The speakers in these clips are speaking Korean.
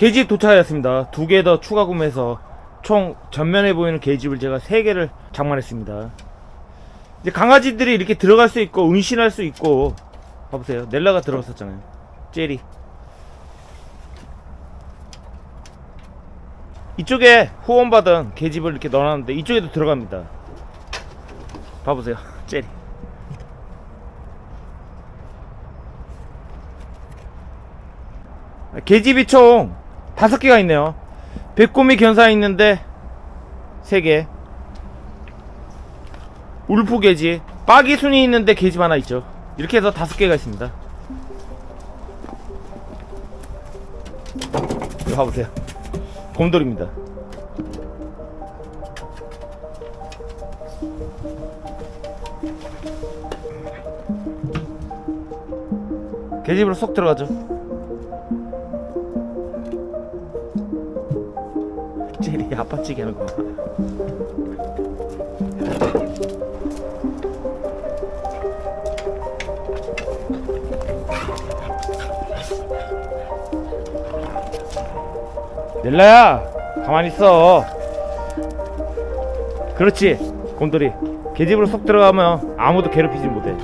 계집 도착하였습니다. 두 개 더 추가 구매해서 총 전면에 보이는 계집을 제가 세 개를 장만했습니다. 이제 강아지들이 이렇게 들어갈 수 있고 운신할 수 있고 봐보세요. 넬라가 들어갔었잖아요. 제리. 이쪽에 후원받은 계집을 이렇게 넣어놨는데 이쪽에도 들어갑니다. 봐보세요. 제리. 계집이 총 다섯 개가 있네요. 백곰이 견사 있는데 세 개. 울프 계집, 빠기 순이 있는데 계집 하나 있죠. 이렇게 해서 다섯 개가 있습니다. 이거 봐보세요. 곰돌입니다. 계집으로 쏙 들어가죠. 제리 아파치게 하는 거. 넬라야 가만히 있어. 그렇지 곰돌이. 계집으로 쏙 들어가면 아무도 괴롭히지 못해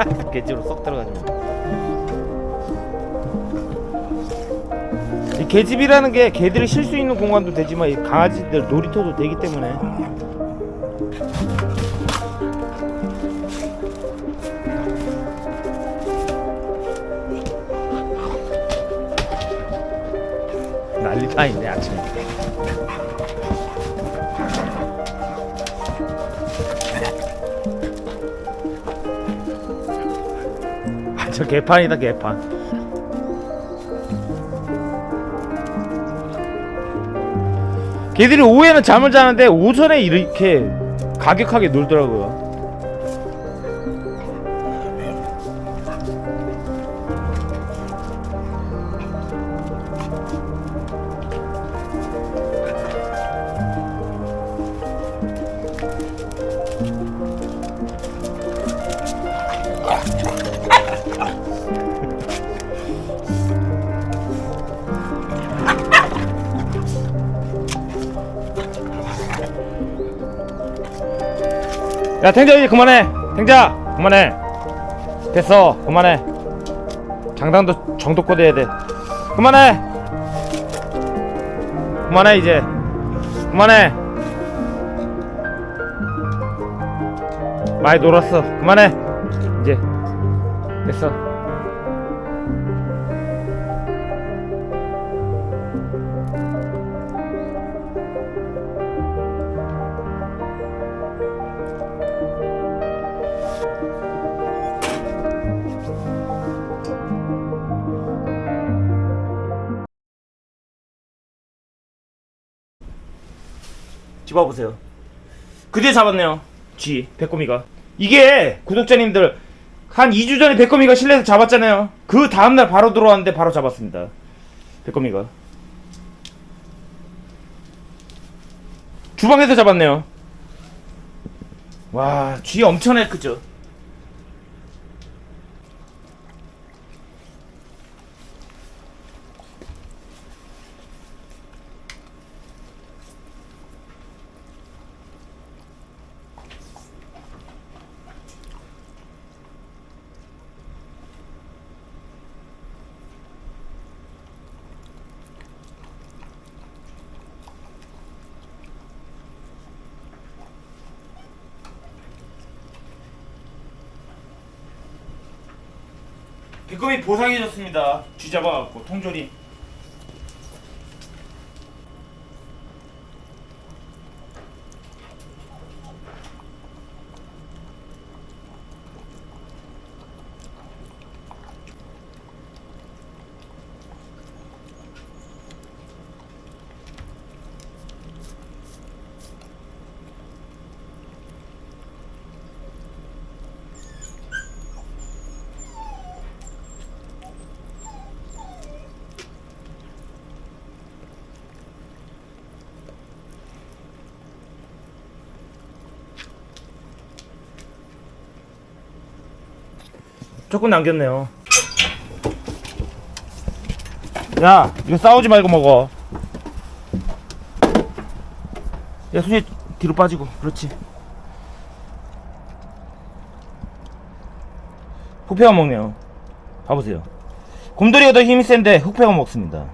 계집으로 쏙 들어가죠 이 계집이라는 게 개들이 쉴 수 있는 공간도 되지만 이 강아지들 놀이터도 되기 때문에. 난리 다 있네 아침에 저 개판이다 개판. 걔들이 오후에는 잠을 자는데 오전에 이렇게 가격하게 놀더라고요 야 탱자 이제 그만해. 탱자 그만해. 됐어 그만해. 장당도 정도껏 해야 돼. 그만해. 그만해 이제. 그만해. 많이 놀았어. 그만해. 이제. 됐어 집어보세요. 그제 잡았네요. 쥐, 백거미가. 이게 구독자님들 한 2주 전에 백거미가 실내에서 잡았잖아요. 그 다음날 바로 들어왔는데 바로 잡았습니다. 백거미가. 주방에서 잡았네요. 와, 쥐 엄청나게 크죠? 백검이 보상해줬습니다. 쥐 잡아갖고 통조림. 조금 남겼네요. 야, 이거 싸우지 말고 먹어. 야, 손이 뒤로 빠지고. 그렇지. 흑패가 먹네요. 봐보세요. 곰돌이가 더 힘이 센데 흑패가 먹습니다.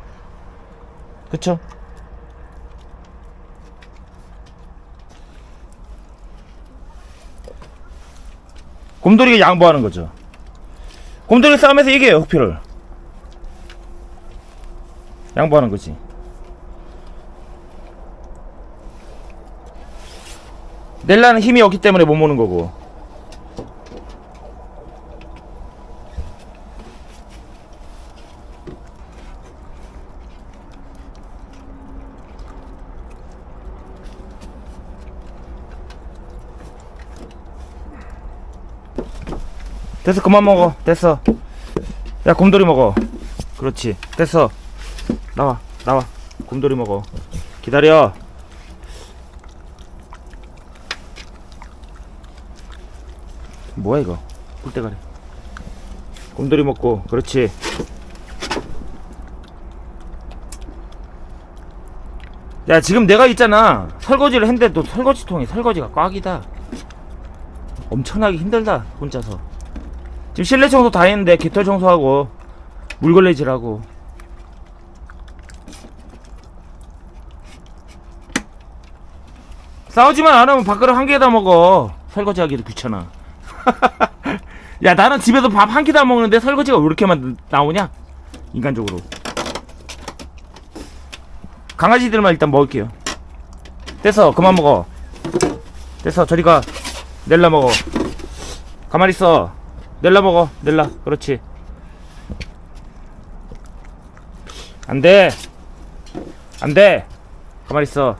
그쵸? 곰돌이가 양보하는 거죠. 곰돌이 싸움에서 이겨요, 흑표를. 양보하는 거지. 넬라는 힘이 없기 때문에 못 모는 거고. 됐어, 그만 먹어. 됐어. 야, 곰돌이 먹어. 그렇지. 됐어. 나와, 나와. 곰돌이 먹어. 기다려. 뭐야 이거? 꿀대가리. 곰돌이 먹고, 그렇지. 야, 지금 내가 있잖아. 설거지를 했는데 또 설거지통이 설거지가 꽉이다. 엄청나게 힘들다, 혼자서. 지금 실내 청소 다 했는데 깃털 청소하고 물걸레질하고. 싸우지만 안 하면 밥그릇 한 개다 먹어. 설거지하기도 귀찮아. 야 나는 집에서 밥 한 끼다 먹는데 설거지가 왜 이렇게만 나오냐? 인간적으로. 강아지들만 일단 먹을게요. 됐어 그만 먹어. 됐어 저리가. 넬라 먹어. 가만히 있어 넬라 먹어. 넬라. 그렇지. 안돼. 안돼. 가만히 있어.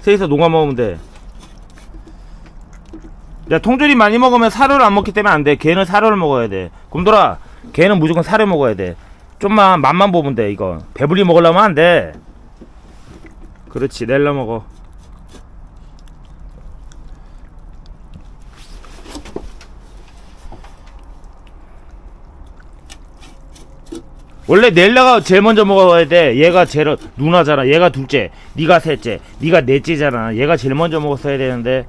세이서 농아 먹으면 돼 야 통조림 많이 먹으면 사료를 안 먹기 때문에 안돼. 걔는 사료를 먹어야 돼. 곰돌아 걔는 무조건 사료 먹어야 돼. 좀만 맛만 보면 돼 이거. 배불리 먹으려면 안 돼. 그렇지 넬라 먹어 원래 넬라가 제일 먼저 먹어야 돼. 얘가 제일 누나잖아. 얘가 둘째, 네가 셋째, 네가 넷째잖아. 얘가 제일 먼저 먹었어야 되는데